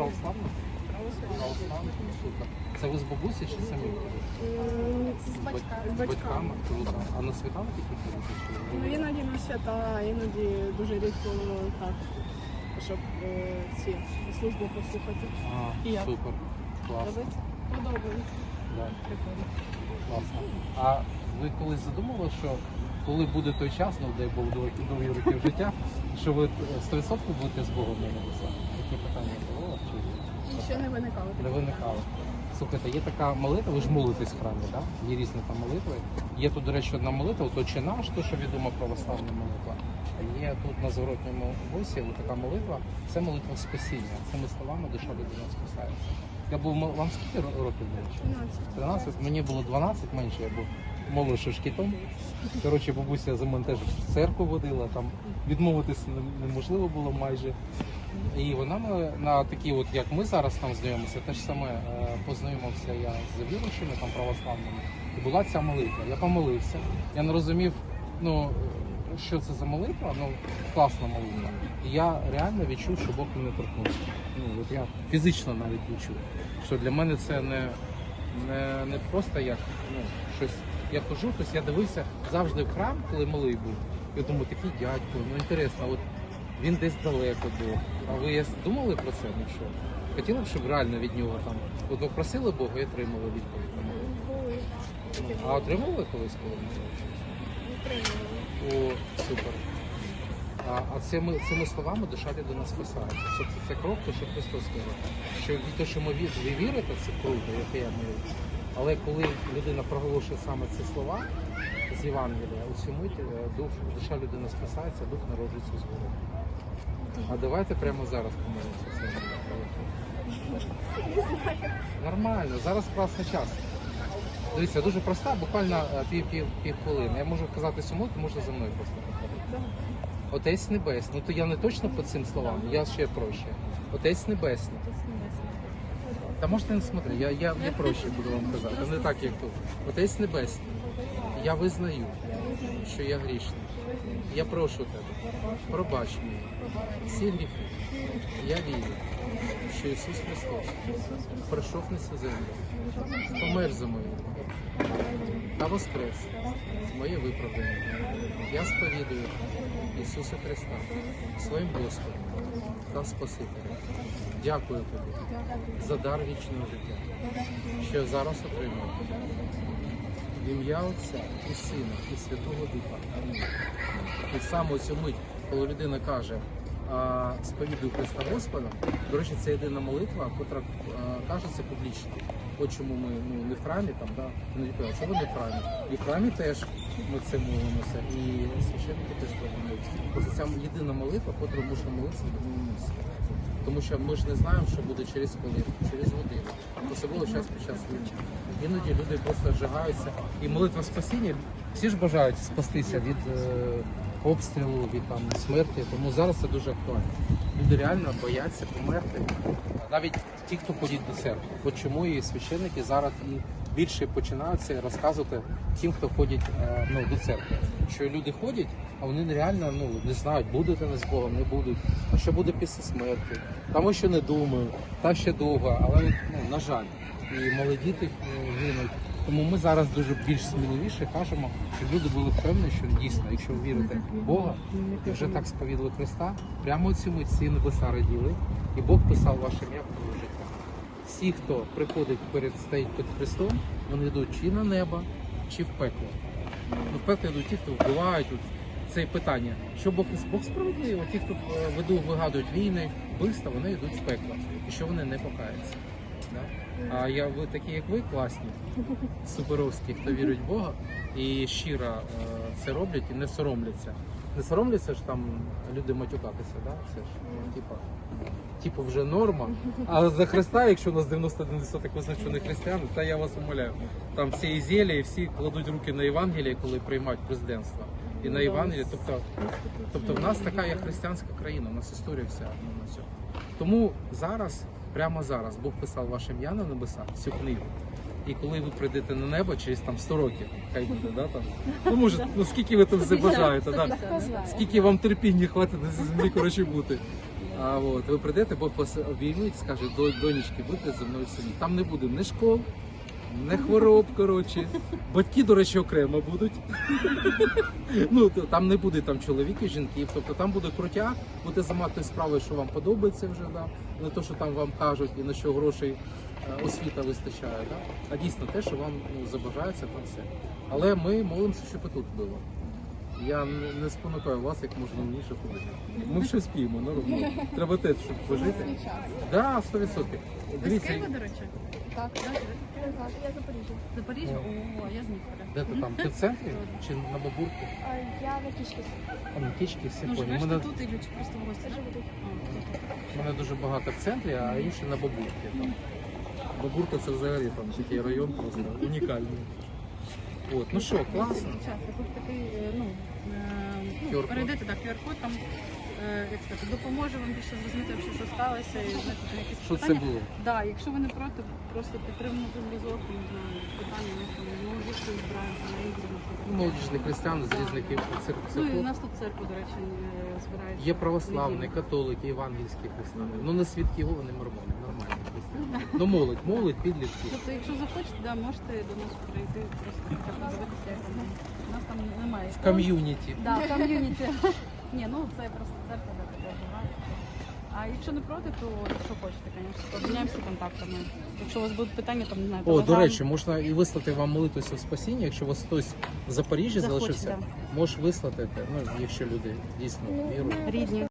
православна? Православна? Супер. Це ви з бабусі чи самі? Це з батьками. З батьками? Круто. А на світанки тільки ходите? Ну, іноді на свята, а іноді дуже рідко так, щоб е, ці службу послухати. А, І як? супер. Клас. Подобається? Подобається. Да. Прикольно. Класно. А ви колись задумали, що коли буде той час, ну дай Бог довгі довгі років життя, що ви 100% будете з Богом на небесах? Такі питання було? Чи І ще не виникало. не виникало? Слухайте, є така молитва, ви ж молитесь в храмі, так? Є різні там молитви. Є тут, до речі, одна молитва, то чи наш, то що відома православна молитва. А Є тут на зворотньому босі така молитва, це молитва спасіння. Цими словами душа людина спасається. Я був вам скільки років до 13. 13, мені було 12 менше, я був молодшим шкітом. Коротше, бабуся за мене теж церкву водила, там відмовитися неможливо було майже. І вона мене на такі, от як ми зараз там знайомимося, те ж саме е, познайомився я з віруючими там православними. І була ця молитва. Я помолився. Я не розумів, ну що це за молитва, ну класна молитва. І я реально відчув, що Бог мене торкнувся. Ну от я фізично навіть відчув, що для мене це не, не, не просто як ну, щось. Я хожу, тобто я дивився завжди в храм, коли малий був. Я думаю, такий дядько, ну інтересно, от він десь далеко був. А ви думали про це? Ну що? Хотіли б, щоб реально від нього там. От ви просили Бога і отримали відповідь. Ну, А отримали колись коли? О, супер. А, а цими, цими словами душа людина спасається. Це, це, це крок, то що Христос сказав. Що того, що ми ві- ви вірите, це круто, як я маю. Але коли людина проголошує саме ці слова з Євангелія, у цю е, дух, душа людина спасається, дух народжується згори. А давайте прямо зараз помолимося. Нормально, зараз класний час. Дивіться, дуже проста, буквально е, пів, пів, пів хвилини. Я можу казати суму, то можна за мною просто. Отець Небесний. Ну то я не точно по цим словам, я ще проще. Отець Небесний. Та можете не смотри, я, я, я проще буду вам казати, не так, як тут. Отець Небесний. Я визнаю, що я грішний. Я прошу тебе, пробач мені всі гріхи. Я вірю, що Ісус Христос прийшов на цю землю, помер за гріхи та воскрес моє виправдання. Я сповідую Ісуса Христа своїм Господом та Спасителя. Дякую тобі за дар вічного життя, що зараз отримав. В ім'я Отця і Сина, і Святого Духа. Амінь. І саме цю мить, коли людина каже, сповідую Христа Господа, до речі, це єдина молитва, яка кажеться публічно. От чому ми ну, не в храмі, там, да? ну, що ви не в храмі. І в храмі теж ми це молимося, і священники теж молимося. Просто ця єдина молитва, яку можна молитися одному. Тому що ми ж не знаємо, що буде через хвилину, через годину, особливо час під час війни. Іноді люди просто зжигаються. І молитва спасіння, всі ж бажають спастися від е, обстрілу, від там смерті. Тому зараз це дуже актуально. Люди реально бояться померти. Навіть ті, хто ходять до церкви. От чому і священники зараз і більше починають розказувати тим, хто ходять е, ну, до церкви. Що люди ходять, а вони реально ну, не знають, будуть вони з Богом, не будуть. А що буде після смерті? Там ще не думаю, там ще довго, але ну, на жаль, і молоді діти е, гинуть. Тому ми зараз дуже більш сміливіше кажемо, щоб люди були впевнені, що дійсно, якщо ви вірите в Бога, і вже так сповідали Христа, прямо ці небеса раділи, і Бог писав ваше ім'я в життя. Всі, хто приходить перед стоїть під Христом, вони йдуть чи на небо, чи в пекло. Ну, в пекло йдуть ті, хто вбивають. Це питання, що Бог Бог справедливо, ті, хто е, ведуть, вигадують війни, вбивства, вони йдуть в пекло, і що вони не покаються. Да? А я ви такі, як ви, класні, суперовські, хто вірить в Бога і щиро е, це роблять і не соромляться. Не соромляться ж там люди матюкатися, да? Це ж ну, типа, типу вже норма. А за Христа, якщо у нас 91% визначених християн, та я вас умоляю. Там всі ізелі, всі кладуть руки на Євангеліє, коли приймають президентство. І на Євангеліє, тобто, тобто в нас така є християнська країна, у нас історія вся ну, на цьому. Тому зараз, прямо зараз, Бог писав ваше ім'я на небесах, всю книгу. І коли ви прийдете на небо через там 100 років, хай буде, да, там. Ну може, ну скільки ви там забажаєте, да? скільки вам терпіння хватить на землі, коротше, бути. А от ви прийдете, Бог вас обіймить, скаже, «До- донечки, будьте зі мною в селі. Там не буде ні школ, ні хвороб, коротше. Батьки, до речі, окремо будуть. ну, там не буде там чоловіків, жінків. Тобто там буде крутяк, буде займатися справою, що вам подобається вже, да? не то, що там вам кажуть і на що грошей е, освіта вистачає. Да? А дійсно те, що вам ну, забажається, там все. Але ми молимося, щоб і тут було. Я не не спонукаю вас як можна раніше ходити. Ми все спіємо, нормально. Треба теж, щоб пожити. Да, 100%. Ви з Дивіться, Києва, до речі? Так, так, я Запоріжжя. Запоріжжя? О, я з Дніпра. де ти там? Ти в центрі чи на бабурку? Я на кішки. А на кічки всі Ну, поні. живеш Мене, ти тут і чи просто в гості? Живу тут. мене дуже багато в центрі, а інші на бабурці. Там. Бабурка це взагалі там такий район просто унікальний. От, ну що, класно. Тут такий, ну, е, ну, перейдете, так, QR-код, там, е, як сказати, допоможе вам більше зрозуміти, взагалі, що сталося, і знаєте, там якісь Що це питання. було? Да, якщо ви не проти, просто підтримувати зв'язок, не знаю, питання, там збираємо на ігри. Ну, християни з різних церкв. Ну і у нас тут церква, до речі, е, збирається. Є православні, неділю. католики, євангельські християни. Ну не свідки Єгови, не мормони, християни. Ну молодь, молодь, підлітки. Тобто, якщо захочете, да, можете до нас прийти, просто подивитися. У нас там немає. В ком'юніті. Да, в ком'юніті. Ні, ну це просто церква, де таке буває. А якщо не проти, то що хочете, звісно, обміняємося контактами. Якщо у вас будуть питання, там не знаю, О, до Телеграм. речі, можна і вислати вам молитися в спасінні, якщо у вас хтось в Запоріжжі Захоче, залишився, можеш вислати, ну, якщо люди дійсно вірують. рідні.